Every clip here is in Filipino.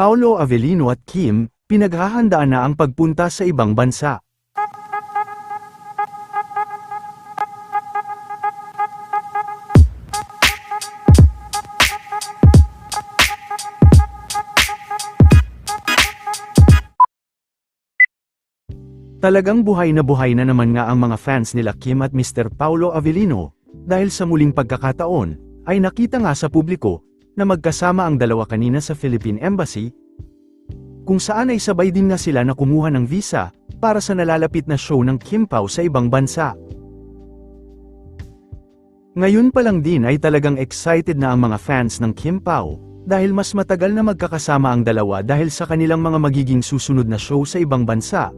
Paulo Avellino at Kim, pinaghahandaan na ang pagpunta sa ibang bansa. Talagang buhay na buhay na naman nga ang mga fans nila Kim at Mr. Paulo Avellino, dahil sa muling pagkakataon, ay nakita nga sa publiko, na magkasama ang dalawa kanina sa Philippine Embassy, kung saan ay sabay din nga sila na kumuha ng visa, para sa nalalapit na show ng Kim Pao sa ibang bansa. Ngayon pa lang din ay talagang excited na ang mga fans ng Kim Pao, dahil mas matagal na magkakasama ang dalawa dahil sa kanilang mga magiging susunod na show sa ibang bansa.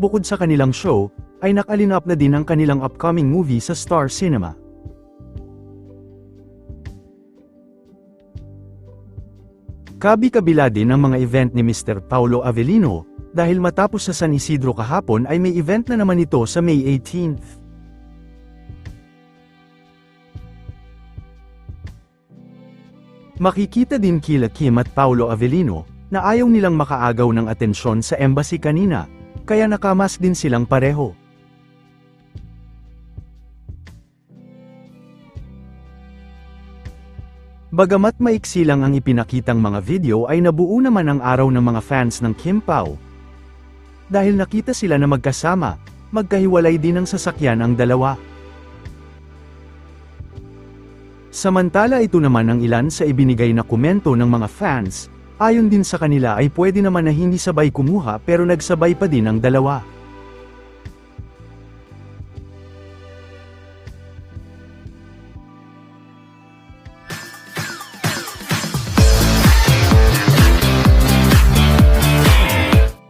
Bukod sa kanilang show, ay nakalinap na din ang kanilang upcoming movie sa Star Cinema. Kabi-kabila din ang mga event ni Mr. Paulo Avellino, dahil matapos sa San Isidro kahapon ay may event na naman ito sa May 18th. Makikita din kila Kim at Paulo Avellino, na ayaw nilang makaagaw ng atensyon sa embassy kanina, kaya nakamas din silang pareho. Bagamat maiksi lang ang ipinakitang mga video ay nabuo naman ang araw ng mga fans ng Kim Pao. Dahil nakita sila na magkasama, magkahiwalay din ang sasakyan ang dalawa. Samantala ito naman ang ilan sa ibinigay na komento ng mga fans, ayon din sa kanila ay pwede naman na hindi sabay kumuha pero nagsabay pa din ang dalawa.